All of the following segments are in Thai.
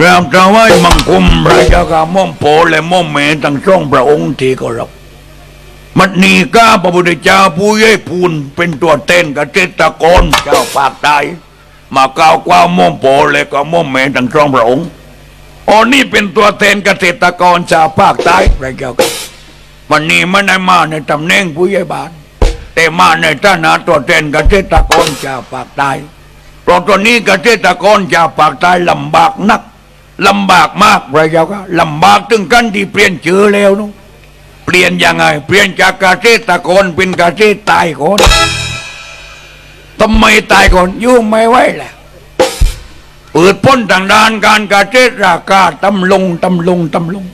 เราจะไว้มังคุมราชกาม่อมโปและม่อมเมตั้งช่องพระองค์ที่ก็รับ มัดนีก้าพระพุทธเจ้าผู้เย่พูนเป็นตัวเต้นกับเจตกรเจ้าปากใต้มาก้าวกว่าม่อมโปและก็ม่อมเมตั้งช่องพระองค์อ๋อนี่เป็นตัวแทนเกษตรกรชาวภาคใต้พระเจ้ามันนี่มันได้มาในตำแหน่งผู้ใหญ่บ้านแต่มาในฐานะตัวแทนเกษตรกรชาวภาคใต้เพราะตอนนี้เกษตรกรชาวภาคใต้ลำบากนัก ลำบากมากพระเจ้าค่ะลำบากถึงกันที่เปลี่ยนชื่อแล้วนู้เปลี่ยนยังไง เปลี่ยนจากเกษตรกรเป็นเกษตรตายก่อนทำไมตายก่อนยู่งไม่ไหวแหละเปิดพ้นทางด้านการเกษตรราคาตำลงตำลงตำลง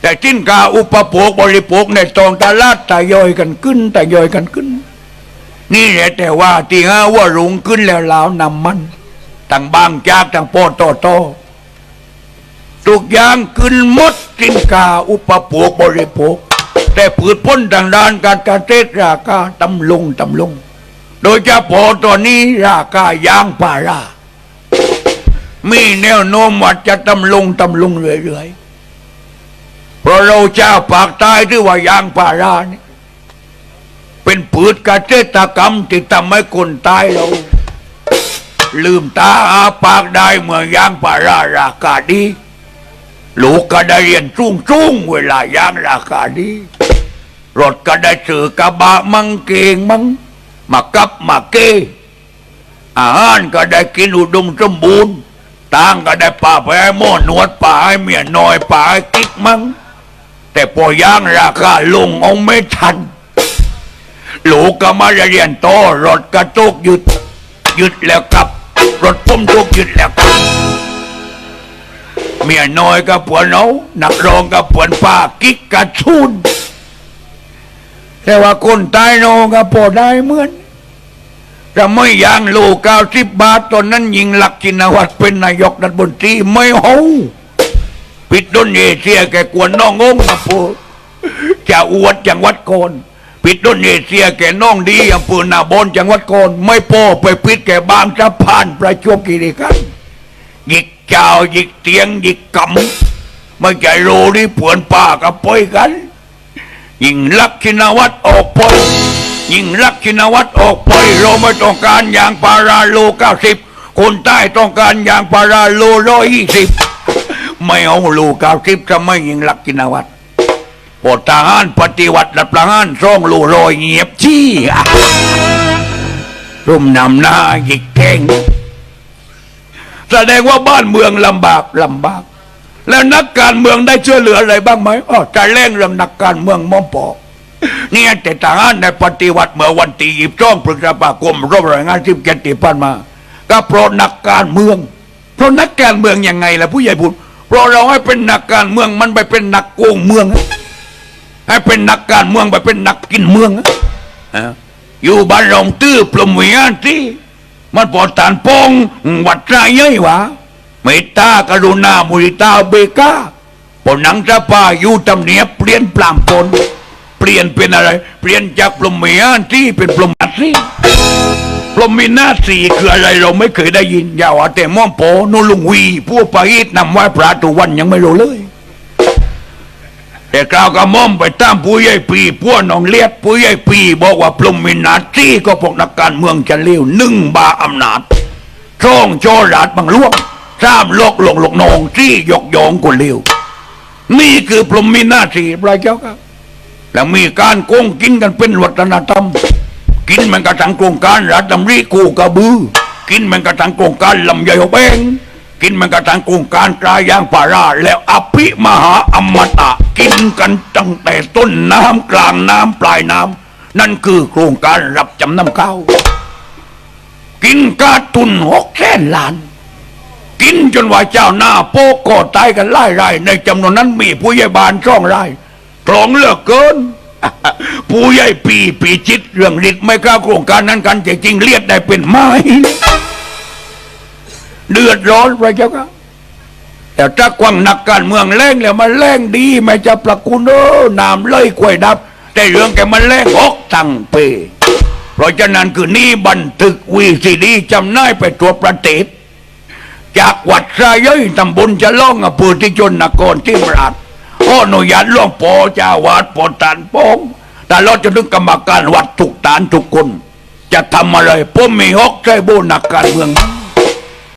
แต่สินค้าอุปโภคบริโภคในตองตลาดทยอยกันขึ้นทยอยกันขึ้น นี่แหละแต่ว่าที่ห้าว่ารุงขึ้นแล้วลาวนำมันต่างบางจากต่างโปโตโต ทุกอย่างขึ้นหมดสินค้าอุปโภคบริโภค แต่ผืดพ้นทางด้านการเกษตรราคาตำลงตำลง โดยเฉพาะตอนนี้ราคายางพารามีแนวโน้มว่าจะตำลงตำลงเรื่อยๆเพราะเราเจ้าปากใต้ที่ว่ายางพารานี่เป็นผืดเกษตรกรรมที่ทำให้คนตายเราลืมตาอาปากได้เมื่อยางพาราราคาดี ลูกก็ได้เรียนจุ้งจุ้งๆเวลายางราคาดีรถก็ได้ซื้อกระบะมังเกงมังมากับมาเกอาหารก็ได้กินอุดมสมบูรณ์ต่างก็ได้ป่าแพ้หม้อนวดป่าให้เมียน้อยป่าให้กิ๊กมังแต่พอย่างราคาลงเอาไม่ทันลูกก็มาเรียนโตรถกระตุกหยุดหยุดแล้วกลับรถพุ่มทุกหยุดแล้วกลับ เมียน้อยกับผัวเนานักรองกับผัวป้ากิ๊กกระชุนแต่ว่าคนตายโนกับพอได้เหมือนจะไม่ยางลูกเก้าสิบบาทตอนนั้นยิงหลักจินวัตเป็นนายกรัฐมนตรีไม่เฮาปิดดนเอเชียแกกวนน้องงงกับปูจะอวดจังหวัดโกนปิดดนเอเชียแกน้องดีอำเภอนาบอนจังหวัดโกนไม่โป้ไปปิดแกบางสะพานประจวบคีรีขันธ์ หยิกเจ้าหยิกเตียงหยิกกำไม่ใจโรนี่ผื่อนป้ากับป่อยกัน ยิงลักชินวัตรออกป่อยยิงลักชินวัตรออกป่อยเราไม่ต้องการอย่างพาราโลเก้าสิบคนใต้ต้องการอย่างพาราโลร้อยยี่สิบไม่เอาโลเก้าสิบจะไม่ยิงลักชินวัตรปทหารปฏิวัติรัฐประหารซ่องโลร้อยเงียบชี้รุ่มนำหน้าหยิกแทง แสดงว่าบ้านเมืองลำบากลำบาก แล้วนักการเมืองได้ช่วยเหลืออะไรบ้างไหมอ๋อจะเร่งเรื่องนักการเมืองมอมปอเนี่ยแต่ทหารในปฏิวัติเมื่อวันที่ยีบจ้องพฤษภาคมรบรายงานที่เจ็ดที่ผ่านมา ก็เพราะนักการเมือง เพราะนักการเมืองยังไงล่ะผู้ใหญ่พูดเพราะเราให้เป็นนักการเมืองมันไปเป็นนักโกงเมือง ให้เป็นนักการเมืองไปเป็นนักกินเมืองออยู่บ้านรองตื้อปลมวิญญาณที่ มันปอดตานปองวัดใจเย้ยวะเมตตากรุณามุริตาเบกาปนังจะป่าอยู่ตำเนียเปลี่ยนปลามปนเปลี่ยนเป็นอะไร เปลี่ยนจากปลมเมียนที่เป็นปลมอัดซีปลมมีหน้าสีคืออะไรเราไม่เคยได้ยินอย่าว่าแต่ม่อมโปนุลุงวีผู้ไปอีทนำไหว้พระตุวันยังไม่รู้เลย แต่กล่าวกับม่อมไปตามผู้ใหญ่ปีพวกน้องเลียดผู้ใหญ่ปี บอกว่าปลุมมินาทีก็พวกนักการเมืองจะเลี้ยวหนึ่งบาอำนาจช่องโจราดบังล่วงสามโลกหลงหลกนองที่ยกยองคนเลี้ยวนี่คือปลุมมินาทีพระเจ้าครับแล้วมีการโกงกินกันเป็นวัฒนธรรม กินมันกระทังโครงการรัฐดำริกูกระบือ กินมันกระทังโครงการลำไยหกแบงกินมันกระทังโครงการตรายางป่าราแล้วอภิมหาอมตะ กินกันตั้งแต่ต้นน้ำกลางน้ำปลายน้ำนั่นคือโครงการรับจำนำข้าวกินกาตุนหกแสนล้าน กินจนว่าเจ้าหน้าโป๊กก็ตายกันไล่ไร่ในจำนวนนั้นมีผู้ใหญ่บานช่องไร่ตรองเหลือกเกิน ผู้ใหญ่ปีปีจิตเรื่องฤทธิ์ไม่กล้าโครงการนั้นกันจริงเลียดได้เป็นไม้เดือดร้อนพระเจ้าค่ะ แต่ถ้ากวางนักการเมืองแรงแล้วมันแรงดีไม่จะประคุณเออนามเลยกล้วยดับ แต่เรื่องแกมันแรงอกตั้งเปเพราะฉะนั้นคือนี่บันทึกวีซีดีจำหน่ายไปตัวประเทศจากวัดสายเย้ยตำบลจะล่องอำเภอที่จนนครที่มราชขออนุญาตหลวงพ่อจาวัดปอตานโป้งแต่เราจะถึงกรรมการวัดทุกตานทุกคน จะทำอะไรผมมีฮอกใจโบนักการเมือง